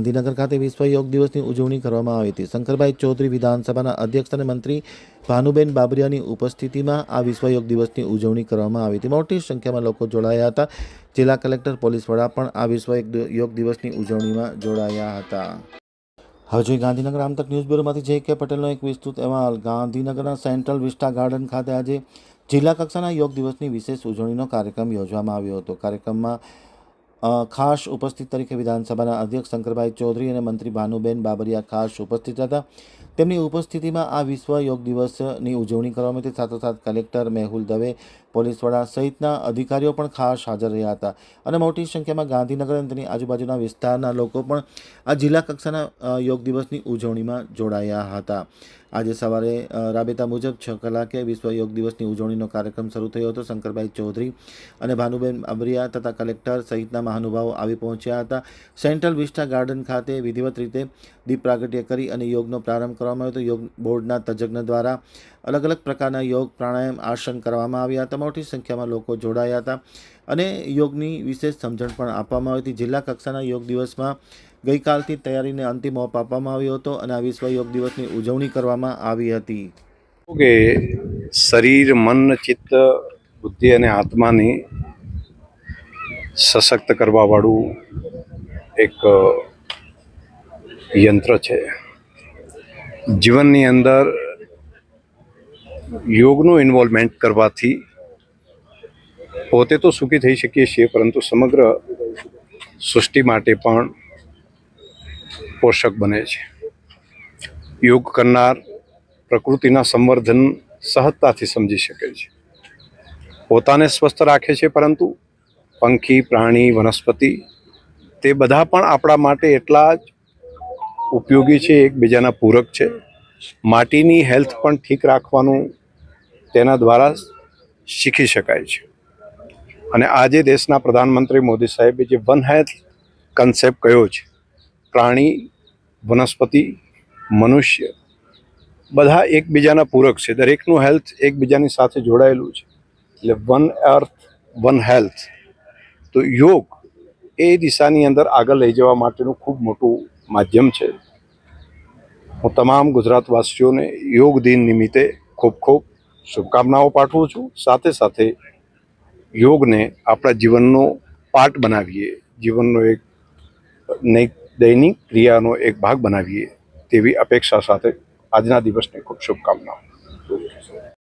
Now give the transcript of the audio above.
ગાંધીનગર ખાતે વિશ્વ યોગ દિવસની ઉજવણી કરવામાં આવી હતી. શંકરભાઈ ચૌધરી વિધાનસભાના અધ્યક્ષ અને મંત્રી ભાનુબેન બાબરિયાની ઉપસ્થિતિમાં આ વિશ્વ યોગ દિવસની ઉજવણી કરવામાં આવી હતી. મોટી સંખ્યામાં લોકો જોડાયા હતા. જિલ્લા કલેક્ટર, પોલીસ વડા પણ આ વિશ્વ યોગ દિવસની ઉજવણીમાં જોડાયા હતા. હવે જોઈએ ગાંધીનગર આમતક ન્યૂઝ બ્યુરોમાંથી જે કે પટેલનો એક વિસ્તૃત અહેવાલ. ગાંધીનગરના સેન્ટ્રલ વિસ્ટા ગાર્ડન ખાતે આજે જિલ્લા કક્ષાના યોગ દિવસની વિશેષ ઉજવણીનો કાર્યક્રમ યોજવામાં આવ્યો હતો. કાર્યક્રમમાં ખાસ ઉપસ્થિત તરીકે વિધાનસભાના અધ્યક્ષ શંકરભાઈ ચૌધરી અને મંત્રી ભાનુબેન બાબરિયા ખાસ ઉપસ્થિત હતા. તેમની ઉપસ્થિતિમાં આ વિશ્વ યોગ દિવસની ઉજવણી કરવામાં હતી સાથોસાથ કલેક્ટર મેહુલ દવે પોલીસ વડા સહિતના અધિકારીઓ પણ ખાસ હાજર રહ્યા હતા અને મોટી સંખ્યામાં ગાંધીનગર અને તેની આજુબાજુના વિસ્તારના લોકો પણ આ જિલ્લા કક્ષાના યોગ દિવસની ઉજવણીમાં જોડાયા હતા. આજે સવારે રાબેતા મુજબ છ કલાકે વિશ્વ યોગ દિવસની ઉજવણીનો કાર્યક્રમ શરૂ થયો હતો. શંકરભાઈ ચૌધરી અને ભાનુબેન અબરિયા તથા કલેક્ટર સહિતના મહાનુભાવો આવી પહોંચ્યા હતા. સેન્ટ્રલ વિસ્ટા ગાર્ડન ખાતે વિધિવત રીતે દીપ પ્રાગટ્ય કરી અને યોગનો પ્રારંભ કરવામાં આવ્યો હતો. યોગ બોર્ડના તજજ્ઞ દ્વારા અલગ અલગ પ્રકારના યોગ પ્રાણાયામ આસન કરવામાં આવ્યા હતા. મોટી સંખ્યામાં લોકો જોડાયા હતા અને યોગની વિશેષ સમજણ પણ આપવામાં આવી હતી. જિલ્લા કક્ષાના યોગ દિવસમાં ગઈકાલથી તૈયારીને અંતિમ ઓપ આપવામાં આવ્યો હતો અને આ વિશ્વ યોગ દિવસની ઉજવણી કરવામાં આવી હતી. કે શરીર, મન, ચિત્ત, બુદ્ધિ અને આત્માને સશક્ત કરવાવાળું એક યંત્ર છે. જીવનની અંદર યોગનું ઇન્વોલ્વમેન્ટ કરવાથી પોતે તો સુખી થઈ શકીએ છીએ, પરંતુ સમગ્ર સૃષ્ટિ માટે પણ પોષક બને છે. યોગ કરનાર પ્રકૃતિના સંવર્ધન સહજતાથી સમજી શકે છે. પોતાને સ્વસ્થ રાખે છે, પરંતુ પંખી, પ્રાણી, વનસ્પતિ તે બધા પણ આપણા માટે એટલા જ ઉપયોગી છે, એકબીજાના પૂરક છે. માટીની હેલ્થ પણ ઠીક રાખવાનું તેના દ્વારા શીખી શકાય છે. અને આજે દેશના પ્રધાનમંત્રી મોદી સાહેબે જે વન હેલ્થ કન્સેપ્ટ કયો છે, પ્રાણી, વનસ્પતિ, મનુષ્ય, બધા એકબીજાના પૂરક છે. દરેકનું હેલ્થ એકબીજાની સાથે જોડાયેલું છે. એટલે વન અર્થ વન હેલ્થ તો યોગ એ દિશાની અંદર આગળ લઈ જવા માટેનું ખૂબ મોટું માધ્યમ છે. હું તમામ ગુજરાતવાસીઓને યોગ દિન નિમિત્તે ખૂબ ખૂબ શુભકામનાઓ પાઠવું છું. સાથે સાથે યોગને આપણા જીવનનો પાર્ટ બનાવીએ, જીવનનો એક નૈ- દૈનિક ક્રિયાનો એક ભાગ બનાવીએ તેવી અપેક્ષા સાથે આજના દિવસને ખૂબ શુભકામનાઓ.